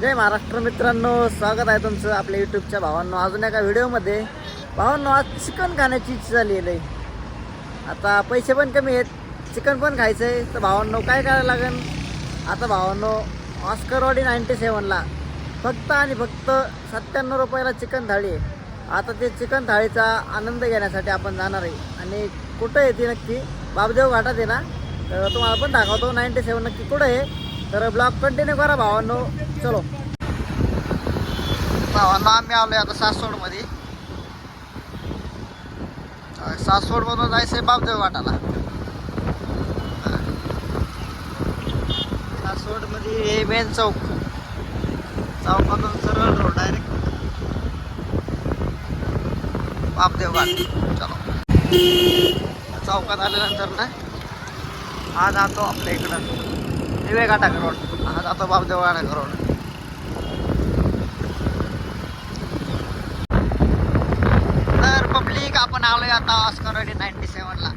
जय महाराष्ट्र मित्रांनो स्वागत आहे तुमचं आपल्या युट्यूबच्या भावांनो. अजून एका व्हिडिओमध्ये भावांनो आज चिकन खाण्याची इच्छा झालेली आहे आता पैसे पण कमी आहेत. चिकन पण खायचं आहे तर भावांनो काय करायला लागेल? आता भावांनो ऑस्करवाडी नाईन्टी सेवनला फक्त आणि फक्त सत्त्याण्णव रुपयाला चिकन थाळी आहे. आता ते चिकन थाळीचा आनंद घेण्यासाठी आपण जाणार आहे. आणि कुठं येते नक्की? बाबदेव घाटात आहे ना? तर तुम्हाला पण दाखवतो. नाईन्टी सेवन नक्की कुठं आहे? तर ब्लॉग कंटिन्यू करा भावांनो. चलो. भावांना आम्ही आलोय आता सासवडमध्ये. सासवडमधून जायचंय बाबदेव घाटाला. सासवडमध्ये हे मेन चौक. चौकातून सरळ रोड डायरेक्ट बापदेव घाट. चलो. चौकात आल्यानंतर ना आज जातो आपल्या इकडं. हिवे घाटा रोड. हा जातो बापदेव घाटा रोड. तर पब्लिक आपण आलोय आता ऑस्कर नाईन्टी सेवनला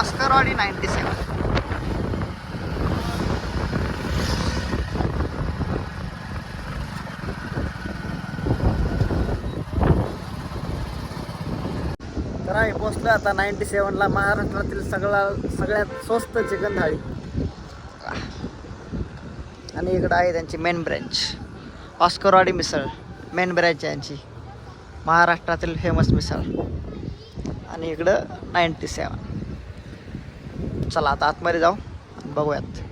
ऑस्करवाडी नाईन्टी सेवन तर आहे पोचलो आता नाईन्टी सेवनला महाराष्ट्रातील सगळा सगळ्यात स्वस्त चिकन थाळी. आणि इकडं आहे त्यांची main branch Oscarwadi misal main branch आहे यांची. महाराष्ट्रातील फेमस मिसळ. आणि इकडं नाईन्टी सेवन चला आता आतमध्ये जाऊ आणि बघूयात.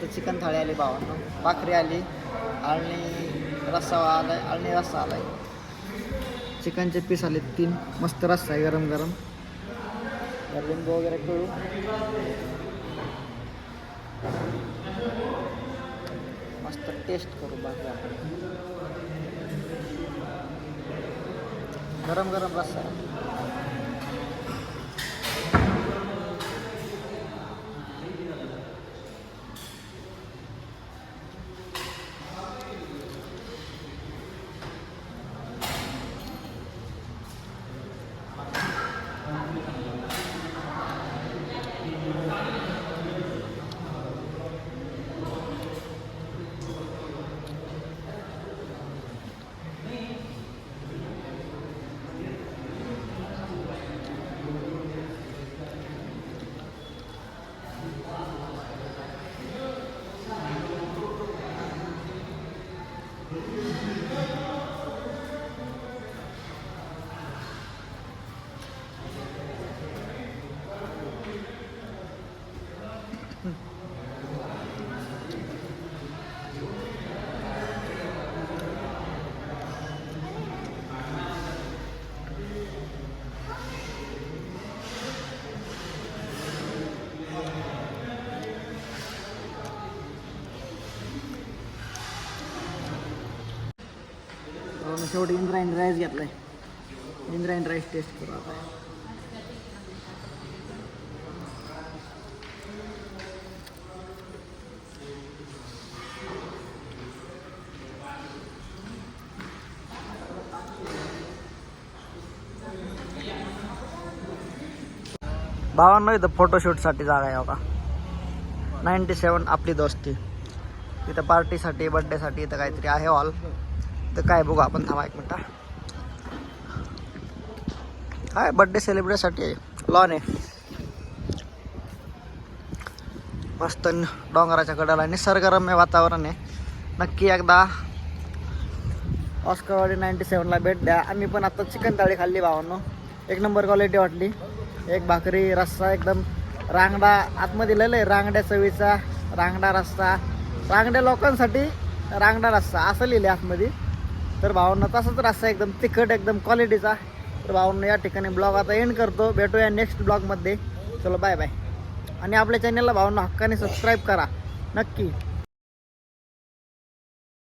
तर चिकन थाळी आली भावांनो. भाकरी आली आणि रस्सा आला आहे आणि रस्सा आला आहे चिकनचे पीस आले तीन मस्त रस्सा आहे गरम गरम. लिंबू वगैरे करू. मस्त टेस्ट करू बाकी आपण. गरम गरम रस्सा आहे म्हणून शेवटी इंद्रायणी राईस घेतलाय इंद्रायणी राईस टेस्ट करू आता. भावांना इथं फोटोशूटसाठी जागा आहे का नाईन्टी सेवन आपली दोस्ती. तिथं पार्टीसाठी बड्डेसाठी इथं काहीतरी आहे हॉल तर काय बघू आपण थांबा एक मिनटं काय बड्डे सेलिब्रेटसाठी आहे? लॉन आहे. मस्त न- डोंगराच्या कडाला निसर्गरम्य वातावरण आहे. नक्की एकदा ऑस्करवाडी नाईन्टी सेवनला भेट द्या. आम्ही पण आता चिकन थाळी खाल्ली भावांनो. एक नंबर क्वालिटी वाटली. एक भाकरी रस्सा एकदम रांगडा. आतमध्ये लिहिलं आहे रांगड्या चवीचा रांगडा रस्सा. रांगड्या लोकांसाठी रांगडा रस्सा. असं लिहिलं आहे आतमध्ये. तर भावांना तसाच रस्सा एकदम तिखट एकदम क्वालिटीचा तर भावांना या ठिकाणी ब्लॉग आता एंड करतो. भेटूया नेक्स्ट ब्लॉगमध्ये चलो बाय बाय आणि आपल्या चॅनलला भावांना हक्काने सबस्क्राईब करा. नक्की.